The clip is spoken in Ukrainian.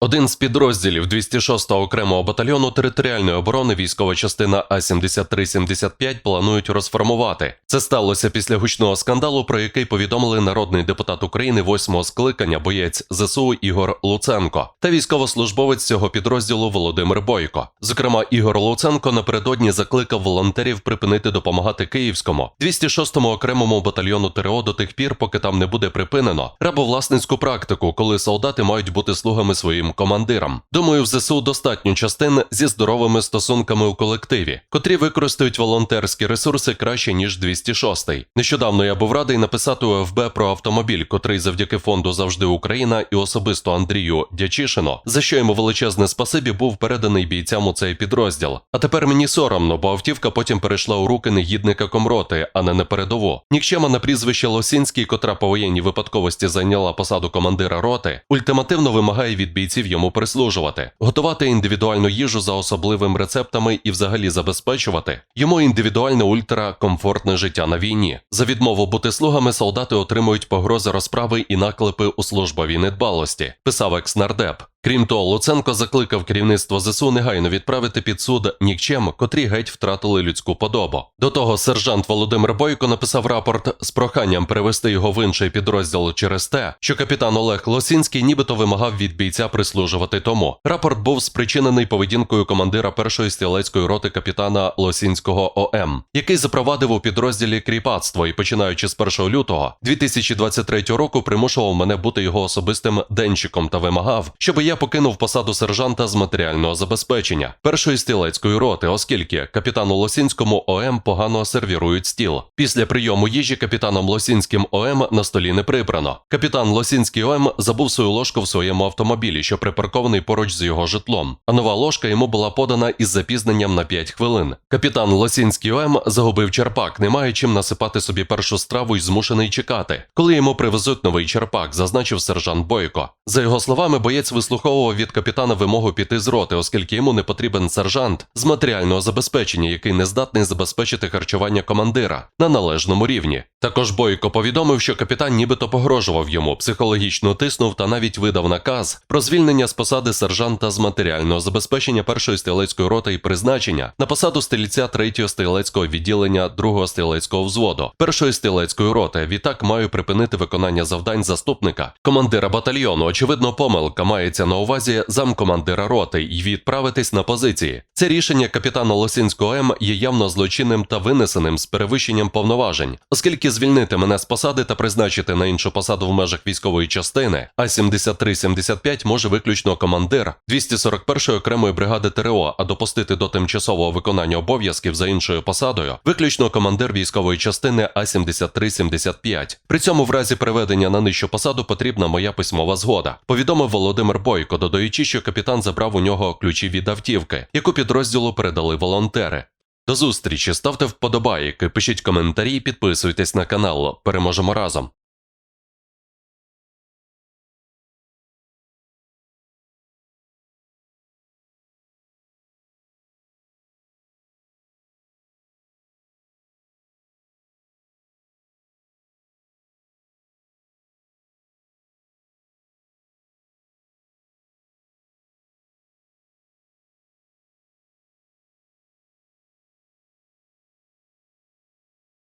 Один з підрозділів 206-го окремого батальйону територіальної оборони військова частина А-7375 планують розформувати. Це сталося після гучного скандалу, про який повідомили народний депутат України 8-го скликання, боєць ЗСУ Ігор Луценко та військовослужбовець цього підрозділу Володимир Бойко. Зокрема, Ігор Луценко напередодні закликав волонтерів припинити допомагати Київському 206-му окремому батальйону ТРО до тих пір, поки там не буде припинено рабовласницьку практику, коли солдати мають бути слугами своїм командирам. Думаю, в ЗСУ достатньо частин зі здоровими стосунками у колективі, котрі використають волонтерські ресурси краще ніж 206-й. Нещодавно я був радий написати у ФБ про автомобіль, котрий завдяки фонду завжди Україна і особисто Андрію Дячишину, за що йому величезне спасибі був переданий бійцям у цей підрозділ. А тепер мені соромно, бо автівка потім перейшла у руки негідника комроти, а не на передову. Нікчема на прізвище Лосінський, котра по воєнній випадковості зайняла посаду командира роти, ультимативно вимагає від бійців йому прислужувати, готувати індивідуальну їжу за особливим рецептами і взагалі забезпечувати йому індивідуальне ультракомфортне життя на війні. За відмову бути слугами солдати отримують погрози розправи і наклепи у службовій недбалості, писав екснардеп. Крім того, Луценко закликав керівництво ЗСУ негайно відправити під суд нікчем, котрі геть втратили людську подобу. До того сержант Володимир Бойко написав рапорт з проханням перевести його в інший підрозділ через те, що капітан Олег Лосінський нібито вимагав від бійця прислужувати тому. Рапорт був спричинений поведінкою командира першої стрілецької роти капітана Лосінського ОМ, який запровадив у підрозділі кріпацтво і, починаючи з 1 лютого 2023 року, примушував мене бути його особистим денщиком та вимагав, щоб я покинув посаду сержанта з матеріального забезпечення першої стрілецької роти, оскільки капітану Лосінському ОМ погано сервірують стіл. Після прийому їжі капітаном Лосінським ОМ на столі не прибрано. Капітан Лосінський ОМ забув свою ложку в своєму автомобілі, що припаркований поруч з його житлом. А нова ложка йому була подана із запізненням на 5 хвилин. Капітан Лосінський ОМ загубив черпак, не має чим насипати собі першу страву і змушений чекати, коли йому привезуть новий черпак, зазначив сержант Бойко. За його словами, боєць вислуховував від капітана вимогу піти з роти, оскільки йому не потрібен сержант з матеріального забезпечення, який не здатний забезпечити харчування командира на належному рівні. Також Бойко повідомив, що капітан нібито погрожував йому, психологічно тиснув та навіть видав наказ про звільнення з посади сержанта з матеріального забезпечення першої стрілецької роти і призначення на посаду стрільця 3-го стрілецького відділення 2-го стрілецького взводу першої стрілецької роти. Відтак маю припинити виконання завдань заступника командира батальйону. Очевидно, помилка мається на увазі замкомандира роти і відправитись на позиції. Це рішення капітана Лосінського М є явно злочинним та винесеним з перевищенням повноважень, оскільки звільнити мене з посади та призначити на іншу посаду в межах військової частини А 7375 може виключно командир 241-ї окремої бригади ТРО, а допустити до тимчасового виконання обов'язків за іншою посадою виключно командир військової частини А 7375 При цьому в разі переведення на нижчу посаду потрібна моя письмова згода. Повідомив Володимир Бойко, додаючи, що капітан забрав у нього ключі від автівки, яку підрозділу передали волонтери. До зустрічі, ставте вподобайки, пишіть коментарі, підписуйтесь на канал. Переможемо разом.